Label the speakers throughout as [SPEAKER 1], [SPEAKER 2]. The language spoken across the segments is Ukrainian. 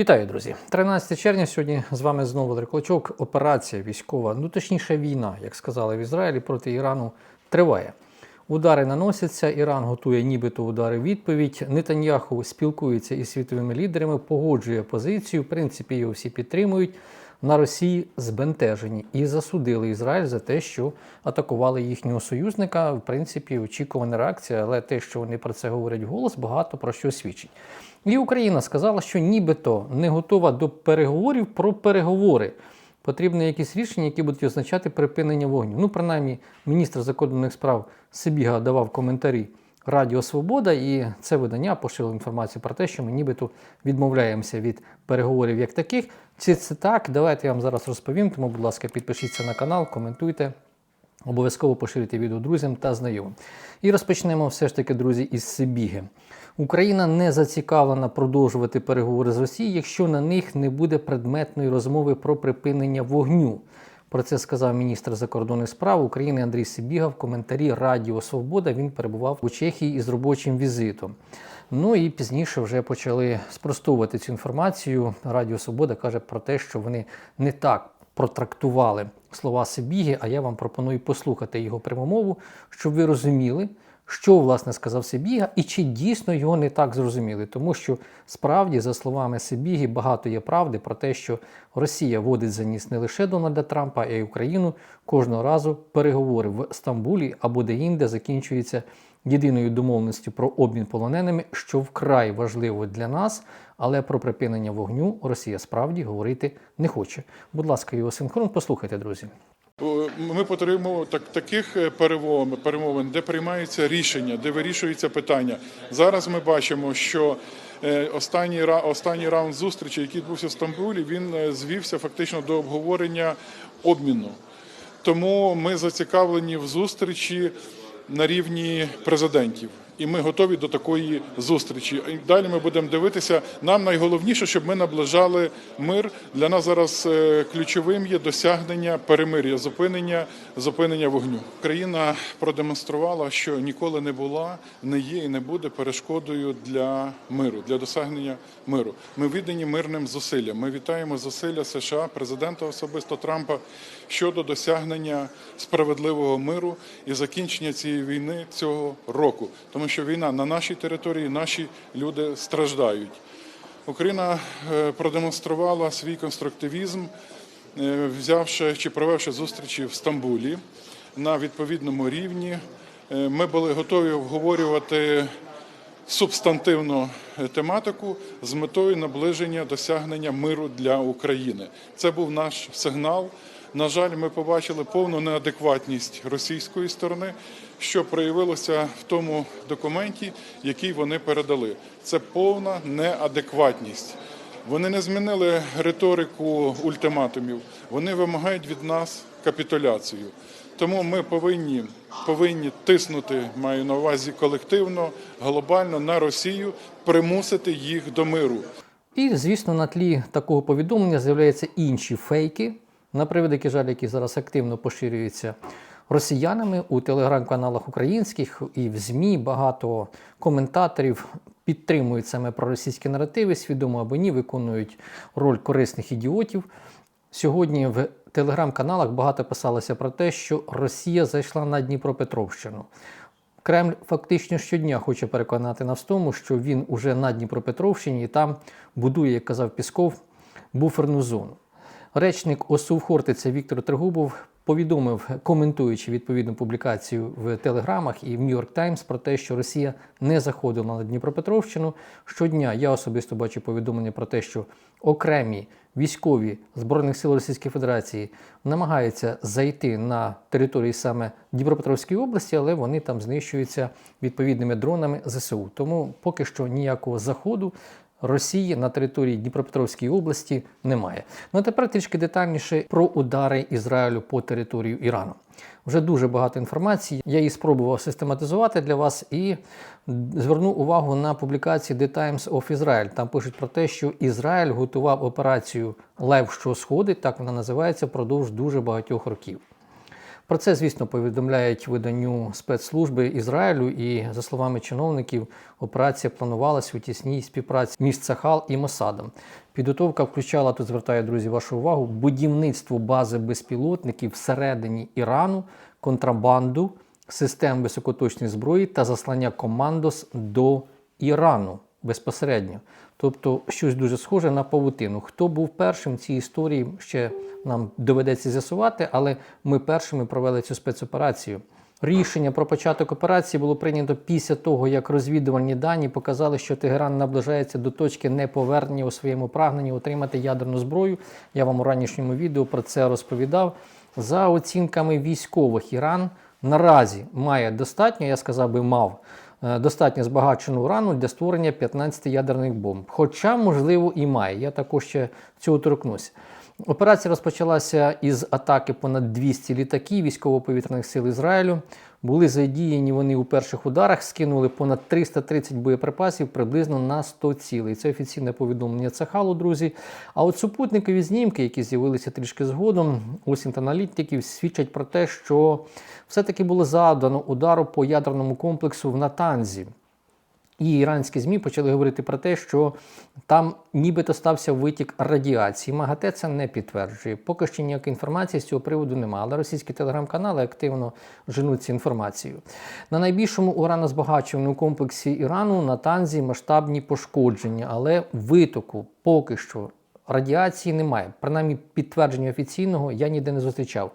[SPEAKER 1] Вітаю, друзі! 13 червня сьогодні з вами знову Валерій Клочок. Операція військова, ну точніше війна, як сказали в Ізраїлі, проти Ірану триває. Удари наносяться, Іран готує нібито удари відповідь. Нетаньяху спілкується із світовими лідерами, погоджує позицію. В принципі, його всі підтримують. На Росії збентежені і засудили Ізраїль за те, що атакували їхнього союзника. В принципі, очікувана реакція, але те, що вони про це говорять голос, багато про що свідчить. І Україна сказала, що нібито не готова до переговорів про переговори. Потрібні якісь рішення, які будуть означати припинення вогню. Ну, принаймні, міністр закордонних справ Сибіга давав коментарі Радіо Свобода, і це видання поширило інформацію про те, що ми нібито відмовляємося від переговорів як таких. Чи це так? Давайте я вам зараз розповім. Тому, будь ласка, підпишіться на канал, коментуйте. Обов'язково поширюйте відео друзям та знайомим. І розпочнемо все ж таки, друзі, із Сибіги. Україна не зацікавлена продовжувати переговори з Росією, якщо на них не буде предметної розмови про припинення вогню. Про це сказав міністр закордонних справ України Андрій Сибіга в коментарі Радіо Свобода. Він перебував у Чехії із робочим візитом. Ну і пізніше вже почали спростовувати цю інформацію. Радіо Свобода каже про те, що вони не так протрактували слова Сибіги, а я вам пропоную послухати його прямомову, щоб ви розуміли, що власне сказав Сибіга, і чи дійсно його не так зрозуміли. Тому що справді, за словами Сибіги, багато є правди про те, що Росія водить за ніс не лише Дональда Трампа, а й Україну кожного разу переговори в Стамбулі або де-інде закінчуються єдиною домовленістю про обмін полоненими, що вкрай важливо для нас, але про припинення вогню Росія справді говорити не хоче. Будь ласка, його синхрон, послухайте, друзі.
[SPEAKER 2] Ми потребуємо так, таких е, перемовин, де приймаються рішення, де вирішуються питання. Зараз ми бачимо, що е, останній останній раунд зустрічі, який відбувся в Стамбулі, він е, звівся фактично до обговорення обміну. Тому ми зацікавлені в зустрічі на рівні президентів. І ми готові до такої зустрічі. І далі ми будемо дивитися. Нам найголовніше, щоб ми наближали мир. Для нас зараз е, ключовим є досягнення перемир'я, зупинення, зупинення вогню. Україна продемонструвала, що ніколи не була, не є і не буде перешкодою для миру, для досягнення миру. Ми віддані мирним зусиллям. Ми вітаємо зусилля США, президента особисто Трампа щодо досягнення справедливого миру і закінчення цієї війни цього року, тому що війна на нашій території, наші люди страждають. Україна е, продемонструвала свій конструктивізм, е, взявши чи провевши зустрічі в Стамбулі на відповідному рівні. Е, Ми були готові обговорювати субстантивну тематику з метою наближення досягнення миру для України. Це був наш сигнал. На жаль, ми побачили повну неадекватність російської сторони, що проявилося в тому документі, який вони передали. Це повна неадекватність. Вони не змінили риторику ультиматумів. Вони вимагають від нас капітуляцію. Тому ми повинні, повинні тиснути, маю на увазі колективно, глобально на Росію, примусити їх до миру.
[SPEAKER 1] І, звісно, на тлі такого повідомлення з'являються інші фейки, на превеликий жаль, які зараз активно поширюються росіянами у телеграм-каналах українських і в ЗМІ. Багато коментаторів підтримують саме проросійські наративи, свідомо або ні, виконують роль корисних ідіотів. Сьогодні в телеграм-каналах багато писалося про те, що Росія зайшла на Дніпропетровщину. Кремль фактично щодня хоче переконати нас в тому, що він уже на Дніпропетровщині і там будує, як казав Пісков, буферну зону. Речник ОСУ Хортиця Віктор Трегубов повідомив, коментуючи відповідну публікацію в телеграмах і в Нью-Йорк Таймс про те, що Росія не заходила на Дніпропетровщину. Щодня я особисто бачу повідомлення про те, що окремі військові збройних сил Російської Федерації намагаються зайти на території саме Дніпропетровської області, але вони там знищуються відповідними дронами ЗСУ. Тому поки що ніякого заходу Росії на території Дніпропетровської області немає. Ну а тепер трішки детальніше про удари Ізраїлю по територію Ірану. Вже дуже багато інформації. Я її спробував систематизувати для вас і зверну увагу на публікації The Times of Israel. Там пишуть про те, що Ізраїль готував операцію Лев, що сходить, так вона називається, впродовж дуже багатьох років. Про це, звісно, повідомляють виданню спецслужби Ізраїлю, і за словами чиновників, операція планувалася у тісній співпраці між Цахал і Мосадом. Підготовка включала, тут звертаю друзі вашу увагу, будівництво бази безпілотників всередині Ірану, контрабанду, систем високоточної зброї та заслання командос до Ірану безпосередньо. Тобто щось дуже схоже на павутину. Хто був першим в цій історії, ще нам доведеться з'ясувати, але ми першими провели цю спецоперацію. Рішення про початок операції було прийнято після того, як розвідувальні дані показали, що Тегеран наближається до точки неповернення у своєму прагненні отримати ядерну зброю. Я вам у ранішньому відео про це розповідав. За оцінками військових, Іран наразі має достатньо, я сказав би, мав достатньо збагачену урану для створення 15 ядерних бомб. Хоча, можливо, і має. Я також ще цього торкнусь. Операція розпочалася із атаки понад 200 літаків військово-повітряних сил Ізраїлю. Були задіяні вони у перших ударах, скинули понад 330 боєприпасів приблизно на 100 цілей. Це офіційне повідомлення Цахалу, друзі. А от супутникові знімки, які з'явилися трішки згодом, осінь аналітиків, свідчать про те, що все-таки було завдано удару по ядерному комплексу в Натанзі. І іранські ЗМІ почали говорити про те, що там нібито стався витік радіації. МАГАТЕ це не підтверджує. Поки що ніякої інформації з цього приводу немає, але російські телеграм-канали активно женуть цю інформацію. На найбільшому уранозбагачувальному комплексі Ірану на Танзі масштабні пошкодження, але витоку поки що радіації немає. Принаймні підтвердження офіційного я ніде не зустрічав.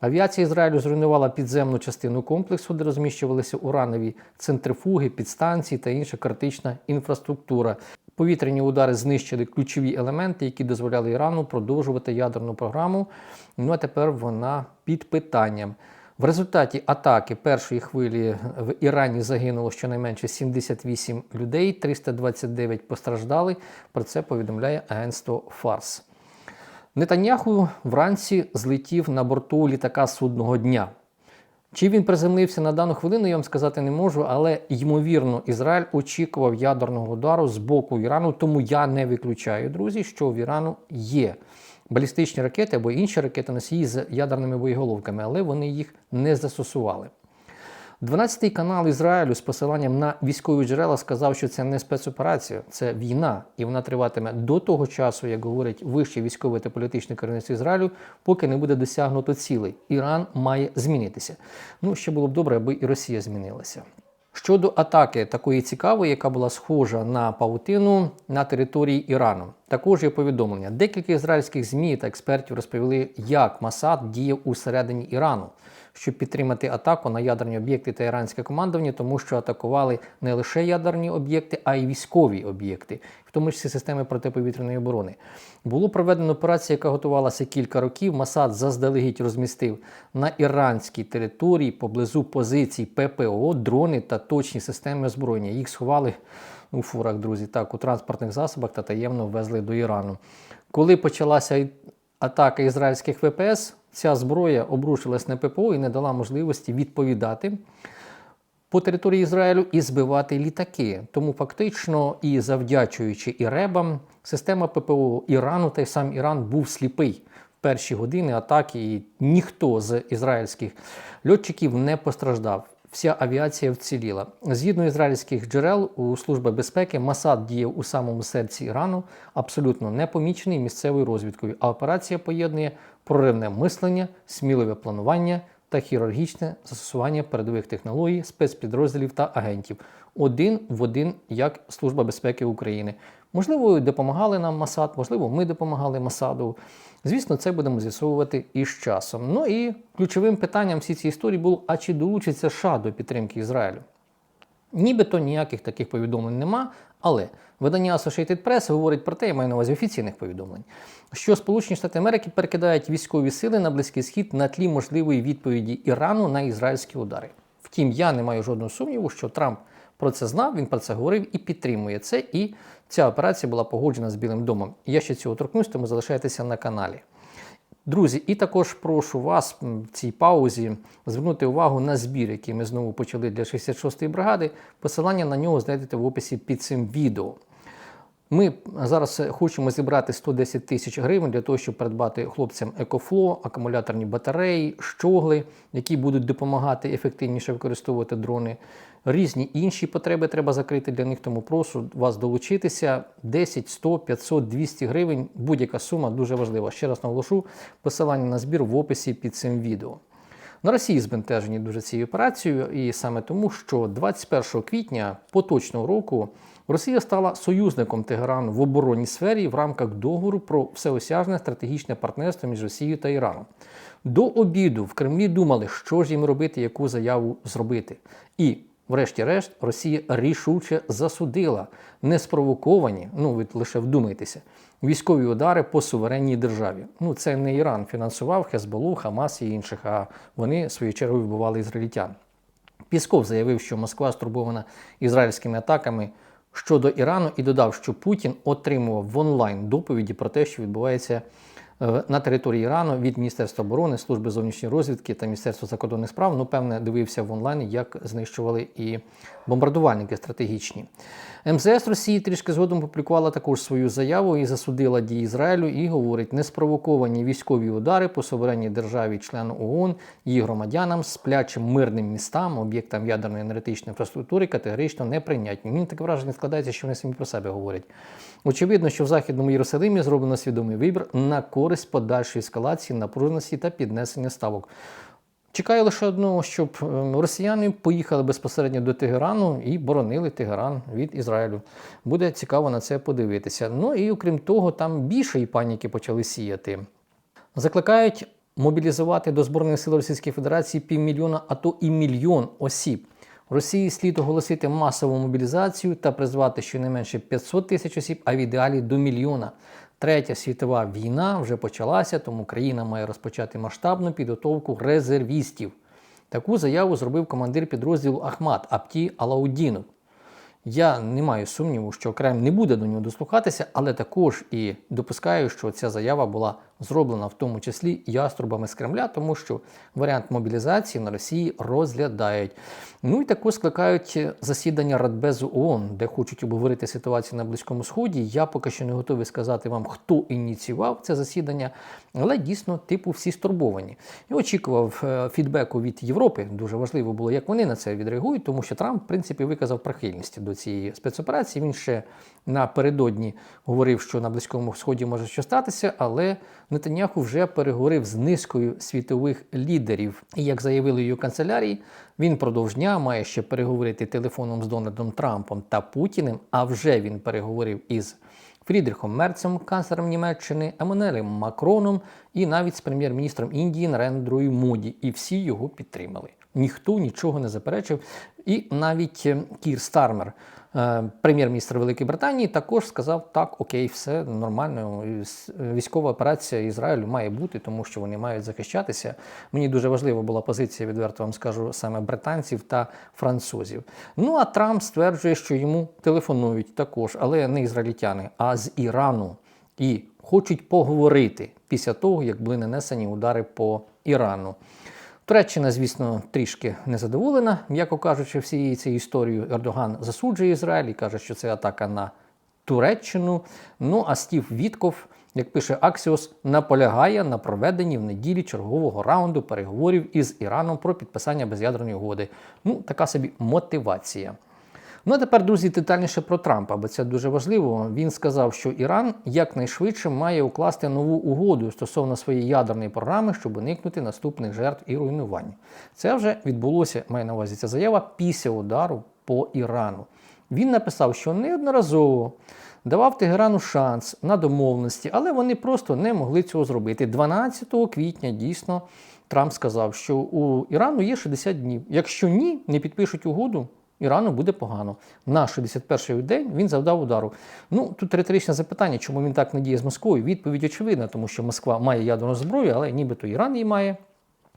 [SPEAKER 1] Авіація Ізраїлю зруйнувала підземну частину комплексу, де розміщувалися уранові центрифуги, підстанції та інша критична інфраструктура. Повітряні удари знищили ключові елементи, які дозволяли Ірану продовжувати ядерну програму. Ну а тепер вона під питанням. В результаті атаки першої хвилі в Ірані загинуло щонайменше 78 людей, 329 постраждали. Про це повідомляє агентство Фарс. Нетаньяху вранці злетів на борту літака судного дня. Чи він приземлився на дану хвилину, я вам сказати не можу, але ймовірно, Ізраїль очікував ядерного удару з боку Ірану, тому я не виключаю, друзі, що в Ірану є балістичні ракети або інші ракети носії з ядерними боєголовками, але вони їх не застосували. 12-й канал Ізраїлю з посиланням на військові джерела сказав, що це не спецоперація, це війна, і вона триватиме до того часу, як говорить вище військове та політичне керівництво Ізраїлю, поки не буде досягнуто цілей. Іран має змінитися. Ну ще було б добре, аби і Росія змінилася. Щодо атаки такої цікавої, яка була схожа на павутину на території Ірану, також є повідомлення. Декілька ізраїльських змі та експертів розповіли, як Масад діяв усередині Ірану щоб підтримати атаку на ядерні об'єкти та іранське командування, тому що атакували не лише ядерні об'єкти, а й військові об'єкти, в тому числі системи протиповітряної оборони. Було проведено операцію, яка готувалася кілька років. Масад заздалегідь розмістив на іранській території поблизу позицій ППО, дрони та точні системи озброєння. Їх сховали у фурах, друзі, так, у транспортних засобах та таємно ввезли до Ірану. Коли почалася атака ізраїльських ВПС, ця зброя обрушилась на ППО і не дала можливості відповідати по території Ізраїлю і збивати літаки. Тому фактично, і завдячуючи і ребам, система ППО Ірану та й сам Іран був сліпий перші години атаки, і ніхто з ізраїльських льотчиків не постраждав. Вся авіація вціліла. Згідно ізраїльських джерел у Служби безпеки, Масад діяв у самому серці Ірану, абсолютно непомічений місцевою розвідкою. А операція поєднує проривне мислення, сміливе планування та хірургічне застосування передових технологій, спецпідрозділів та агентів. Один в один, як Служба безпеки України. Можливо, допомагали нам Масад, можливо, ми допомагали Масаду. Звісно, це будемо з'ясовувати із часом. Ну і ключовим питанням всій цій історії було: а чи долучиться США до підтримки Ізраїлю? Нібито ніяких таких повідомлень нема, але видання Associated Press говорить про те, я маю на увазі офіційних повідомлень, що Сполучені Штати Америки перекидають військові сили на Близький Схід на тлі можливої відповіді Ірану на ізраїльські удари. Втім, я не маю жодного сумніву, що Трамп про це знав, він про це говорив і підтримує це. І ця операція була погоджена з Білим домом. Я ще цього торкнусь, тому залишайтеся на каналі. Друзі, і також прошу вас в цій паузі звернути увагу на збір, який ми знову почали для 66-ї бригади. Посилання на нього знайдете в описі під цим відео. Ми зараз хочемо зібрати 110 тисяч гривень для того, щоб придбати хлопцям екофло, акумуляторні батареї, щогли, які будуть допомагати ефективніше використовувати дрони. Різні інші потреби треба закрити для них, тому прошу вас долучитися. 10, 100, 500, 200 гривень. Будь-яка сума дуже важлива. Ще раз наголошу, посилання на збір в описі під цим відео. На Росії збентежені дуже цією операцією, і саме тому, що 21 квітня поточного року Росія стала союзником Тегерану в оборонній сфері в рамках договору про всеосяжне стратегічне партнерство між Росією та Іраном. До обіду в Кремлі думали, що ж їм робити, яку заяву зробити. І, врешті-решт, Росія рішуче засудила неспровоковані, ну ви лише вдумайтеся, військові удари по суверенній державі. Ну це не Іран фінансував Хезболу, Хамас і інших, а вони своєю чергою вбивали ізраїльтян. Пісков заявив, що Москва стурбована ізраїльськими атаками щодо Ірану і додав, що Путін отримував в онлайн доповіді про те, що відбувається на території Ірану від Міністерства оборони, служби зовнішньої розвідки та Міністерства закордонних справ. Ну, певне, дивився в онлайн, як знищували і бомбардувальники стратегічні. МЗС Росії трішки згодом публікувала також свою заяву і засудила дії Ізраїлю і говорить, неспровоковані військові удари по суверенній державі члену ООН, її громадянам, сплячим мирним містам, об'єктам ядерної енергетичної інфраструктури категорично неприйнятні. Мені таке враження складається, що вони самі про себе говорять. Очевидно, що в Західному Єрусалимі зроблено свідомий вибір на користь подальшої ескалації напруженості та піднесення ставок. Чекаю лише одного, щоб е, росіяни поїхали безпосередньо до Тегерану і боронили Тегеран від Ізраїлю. Буде цікаво на це подивитися. Ну і окрім того, там більше і паніки почали сіяти. Закликають мобілізувати до Збройних сил Російської Федерації півмільйона, а то і мільйон осіб. Росії слід оголосити масову мобілізацію та призвати щонайменше 500 тисяч осіб, а в ідеалі до мільйона. Третя світова війна вже почалася, тому країна має розпочати масштабну підготовку резервістів. Таку заяву зробив командир підрозділу Ахмат Апті Алаудінов. Я не маю сумніву, що Кремль не буде до нього дослухатися, але також і допускаю, що ця заява була зроблена в тому числі яструбами з Кремля, тому що варіант мобілізації на Росії розглядають. Ну і також скликають засідання Радбезу ООН, де хочуть обговорити ситуацію на Близькому Сході. Я поки що не готовий сказати вам, хто ініціював це засідання, але дійсно, типу, всі стурбовані. Я очікував е, фідбеку від Європи. Дуже важливо було, як вони на це відреагують, тому що Трамп, в принципі, виказав прихильність до цієї спецоперації. Він ще напередодні говорив, що на Близькому Сході може щось статися, але Нетаньяху вже переговорив з низкою світових лідерів. І як заявили її канцелярії, він продовж дня має ще переговорити телефоном з Дональдом Трампом та Путіним. А вже він переговорив із Фрідрихом Мерцем, канцлером Німеччини, Еммануелем Макроном і навіть з прем'єр-міністром Індії Нарендрою Моді. І всі його підтримали. Ніхто нічого не заперечив. І навіть е, Кір Стармер, прем'єр-міністр Великої Британії, також сказав: так, окей, все нормально. Військова операція Ізраїлю має бути, тому що вони мають захищатися. Мені дуже важлива була позиція, відверто вам скажу, саме британців та французів. Ну а Трамп стверджує, що йому телефонують також, але не ізраїльтяни, а з Ірану. І хочуть поговорити після того, як були нанесені удари по Ірану. Туреччина, звісно, трішки незадоволена, м'яко кажучи, всією цією історією. Ердоган засуджує Ізраїль і каже, що це атака на Туреччину. Ну а Стів Вітков, як пише Аксіос, наполягає на проведенні в неділі чергового раунду переговорів із Іраном про підписання без'ядерної угоди. Ну, така собі мотивація. Ну а тепер, друзі, детальніше про Трампа, бо це дуже важливо. Він сказав, що Іран якнайшвидше має укласти нову угоду стосовно своєї ядерної програми, щоб уникнути наступних жертв і руйнувань. Це вже відбулося, має на увазі ця заява після удару по Ірану. Він написав, що неодноразово давав Тегерану шанс на домовленості, але вони просто не могли цього зробити. 12 квітня дійсно Трамп сказав, що у Ірану є 60 днів. Якщо ні, не підпишуть угоду. Ірану буде погано. На 61-й день він завдав удару. Ну тут риторичне запитання, чому він так не діє з Москвою? Відповідь очевидна, тому що Москва має ядерну зброю, але нібито Іран її має.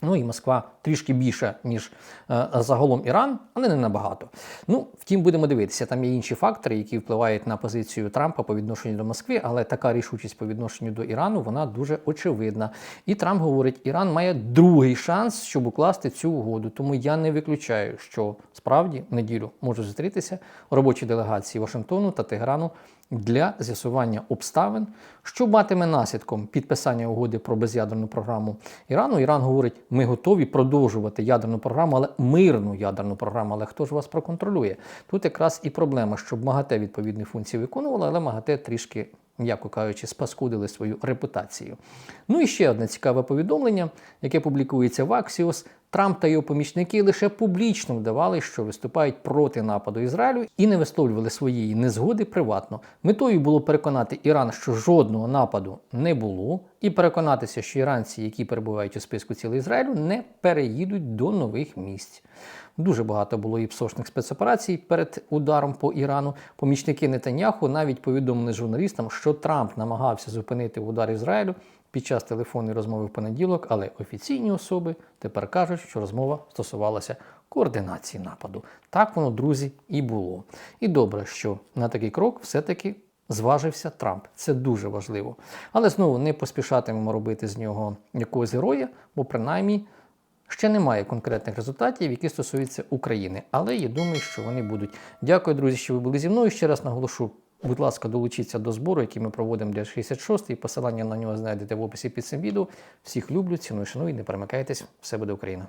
[SPEAKER 1] Ну і Москва трішки більше, ніж е, загалом Іран, але не набагато. Ну, втім, будемо дивитися. Там є інші фактори, які впливають на позицію Трампа по відношенню до Москви, але така рішучість по відношенню до Ірану вона дуже очевидна. І Трамп говорить, Іран має другий шанс, щоб укласти цю угоду. Тому я не виключаю, що справді в неділю можуть зустрітися робочі делегації Вашингтону та Тегерану для з'ясування обставин, що матиме наслідком підписання угоди про без'ядерну програму Ірану. Іран говорить, ми готові продовжувати ядерну програму, але мирну ядерну програму. Але хто ж вас проконтролює? Тут якраз і проблема, щоб МАГАТЕ відповідні функції виконувала, але МАГАТЕ трішки м'яко кажучи, спаскудили свою репутацію. Ну і ще одне цікаве повідомлення, яке публікується в Axios. Трамп та його помічники лише публічно вдавали, що виступають проти нападу Ізраїлю і не висловлювали своєї незгоди приватно. Метою було переконати Іран, що жодного нападу не було, і переконатися, що іранці, які перебувають у списку цілей Ізраїлю, не переїдуть до нових місць. Дуже багато було і псошних спецоперацій перед ударом по Ірану. Помічники Нетаньяху навіть повідомили журналістам, що Трамп намагався зупинити удар Ізраїлю під час телефонної розмови в понеділок, але офіційні особи тепер кажуть, що розмова стосувалася координації нападу. Так воно, друзі, і було. І добре, що на такий крок все-таки зважився Трамп. Це дуже важливо. Але знову не поспішатимемо робити з нього якогось героя, бо принаймні. Ще немає конкретних результатів, які стосуються України, але я думаю, що вони будуть. Дякую, друзі, що ви були зі мною. Ще раз наголошу, будь ласка, долучіться до збору, який ми проводимо для 66 ї Посилання на нього знайдете в описі під цим відео. Всіх люблю, ціную, шаную, не перемикайтесь. Все буде Україна.